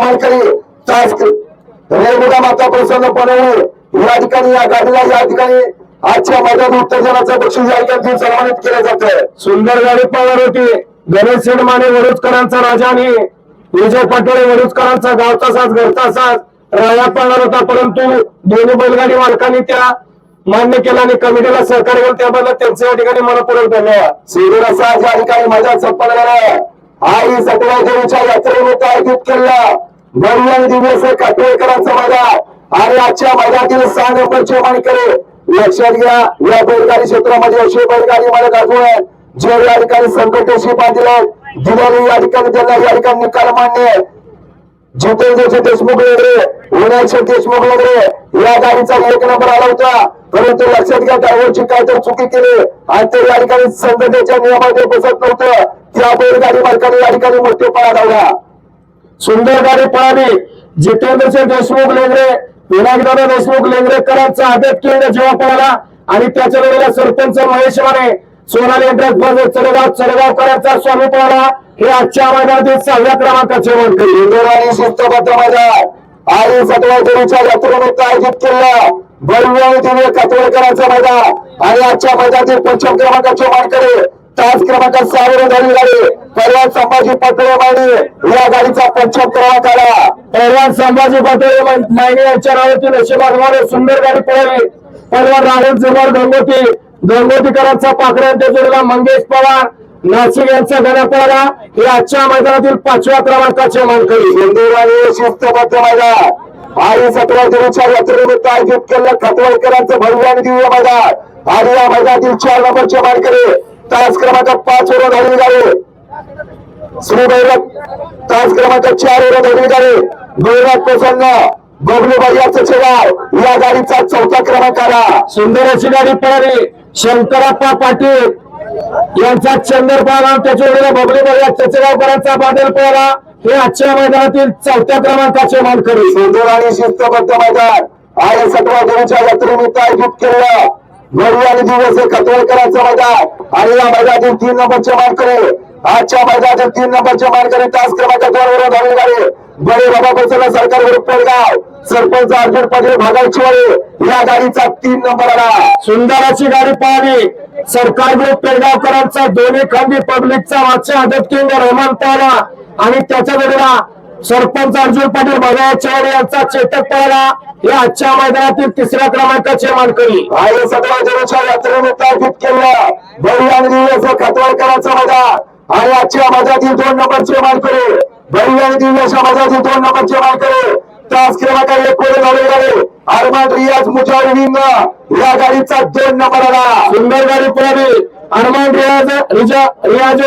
मालकरी तास रेणुका माता प्रसन्न पनवळे या ठिकाणी या गाडीला या ठिकाणी आजच्या मैदान उत्तेजनाचं बक्षीस या ठिकाणी सन्मानित केलं जात आहे सुंदर गाडी पळणार होती. गणेश माने वडूजकरांचा राजा आणि विजय पटोळे वडूजकरांचा गावचा साज घरचा साज राया पळणार होता. परंतु दोन्ही बैलगाडी मालकांनी त्या मान्य केला आणि कमिटीला सहकार्य केलं. त्याबद्दल त्यांचे या ठिकाणी मनपूर्वक धन्यवाद. श्रीरसा या ठिकाणी माझा संपन्न आहे आई सटवा देवीच्या यात्रेनिमित्त आयोजित केलेला भव्य दिवस आहे काटोळकरांचा मैदान आणि आजच्या मैदानातील सांग नंबरचे मानकरी लक्षात घ्या या बैलगाडी क्षेत्रामध्ये अशी बैलगाडी मला दाखवून जे या ठिकाणी संकटेशी बांधले दिलेली या ठिकाणी त्यांना या ठिकाणी निकाल मान्य आहे. जितेंद्रचे देशमुख वगैरे विनायकचे देशमुख वगैरे या गाडीचा एक नंबर आला होता. परंतु लक्षात घ्या ड्रायव्हरची काय तर चुकी केली आणि ते या ठिकाणी संघटनेच्या नियमामध्ये बसत नव्हतं. या बैलगाडी मालकाने या ठिकाणी मोठे पळा लावला सुंदर गाडी पळाली. जितेंद्रसिंह देशमुख लेंगरे विनायकदादा देशमुख लेंगरेकरांचा आदत केंद्र जेव्हा पळाला आणि त्याच्या वेळेला सरपंच महेश माने सोनाली एंटरप्राइज चरेगाव चरेगावकरांचा स्वामी पळाला. हे आजच्या मैदानातील सहाव्या क्रमांकाचे मानकरी हिंदुराणी शिस्तबद्ध मैदान. आणि सतवा यात्रेनिमित्त आयोजित केलेला भव्य दिव्य कातवडकरांचा मैदान. आणि आजच्या मैदानातील पंचम क्रमांकाचे मानकरी तास क्रमांक सहावर झाली. गाडी परवा संभाजी पटोळे मांडे या गाडीचा पंचम क्रमांक आला पहलवान संभाजी पटोळे मायने यांच्या नावातील नशिबागवाने सुंदर गाडी पळाली. पहलवान राहुल जुमार गंगोटी गंगोटीकरांचा पाखरे जोडीला मंगेश पवार. नाशिक यांचा गणा पळाला हे आजच्या मैदानातील पाचव्या क्रमांकाचे मानकरी. हिंदुराणी शिस्तबद्ध मैदान. आणि सतरा दिवसाच्या यात्रेनिमित्त आयोजित केलेल्या खतवडकरांचं भव्य आणि दिव्य मैदान. आणि या मैदानातील चार नंबरचे मानकरी. तास क्रमांक पाच वर झालेली गाडी श्री तास क्रमांक चार वर झालेली गाडी भैरव प्रसन्न बबलू भैयाचं शेगाव. या गाडीचा चौथा क्रमांक आला. सुंदर अशी गाडी पळाली. शंकरप्पा पाटील यांचा चंदर पळाला त्याच्या वेळेला बबली बघा चचगावकरांचा बादल पळाला. हे आजच्या मैदानातील चौथ्या क्रमांकाचे मानकरी. सुंदर आणि शिस्तबद्ध मैदान. आणि सतरा दिवसाच्या यात्रेनिमित्त आयोजित केलेलं भव्य आणि दिवस खतवडकरांचं मैदान. आणि या मैदानातील तीन नंबरचे मानकरी आजच्या मैदानातील तीन नंबरचे मानकरी तास क्रमांक दोन वर धावले गाडी बडे बाबा बसला सरकार विरुद्ध पेडगाव. सरपंच अर्जुन पाटील भागायची या गाडीचा तीन नंबर आला. सुंदर अशी गाडी पळाली सरकार ग्रुप पेडगावकरांचा दोन्ही खांदी पब्लिकचा मागच्या आदत किंग रहमान पळाला आणि त्याच्या वेळेला सरपंच अर्जुन पाटील भगायचवाडी यांचा चेतक पळाला हे आजच्या मैदानातील तिसऱ्या क्रमांकाचे मानकरी. आणि सतरा दिवसाच्या यात्रेनिमित्त दिवस खतवडकरांचं मैदान आणि आजच्या मैदानातील दोन नंबरचे मानकरी भव्य आणि दिवसाच्या मैदानातील दोन नंबरचे मानकरी तास क्रमांक एक वर झाले गाडी अरमान रियाज मुजाहिदीन या गाडीचा दोन नंबर आला. सुंदर गाडी पळाली. अरमान रियाज रिजा रियाज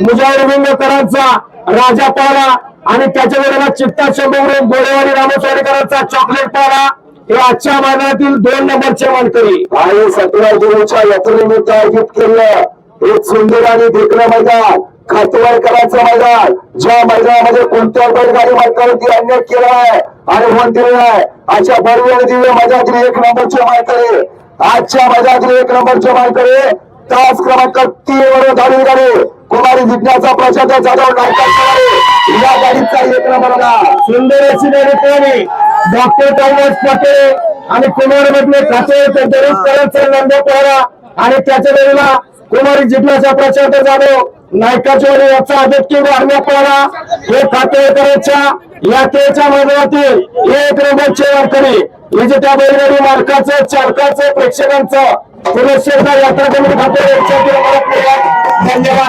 मुजाहिरकरांचा राजा पळाला आणि त्याच्या वेळेला चित्ता शंभर गोडेवाडी रामस्वाडीकरांचा चॉकलेट पळाला हे आजच्या मैदानातील दोन नंबरचे मानकरी. आणि सतरा दिवसाच्या यात्रेनिमित्त आयोजित केलेलं एक सुंदर आणि देखणं मैदान खातवाडकरांचं मैदान ज्या मैदानामध्ये कोणत्या बैलगाडी मालकावरती अन्याय केलाय आणि होऊन दिलेला आहे अशा बरोबर आणि दिव्य मैदानातील एक नंबरचे मालकरी आजच्या मैदानातील एक नंबरचे मालकरी तास क्रमांक तीन वर धावली गाडी कुमारी जिज्ञासा प्रसाद जाधव नायकाची या गाडीचा एक नंबर सुंदर अशी गाडी डॉक्टर कैलास पटेल आणि कुमार मधले खाते करांचा नंद पळाला आणि त्याच्या वेळेला कुमारी जिज्ञासा प्रचंड जाधव नायकाच्या याचा आदत वाढण्यात अन्य हे खातेकरांच्या यात्रेच्या माध्यमातील एक नंबरचे वारकरी विजेत्या बैलगाडी मालकाचं चालकाचं प्रेक्षकांचं पुरस्कार यात्रा कमिटी खाते. धन्यवाद.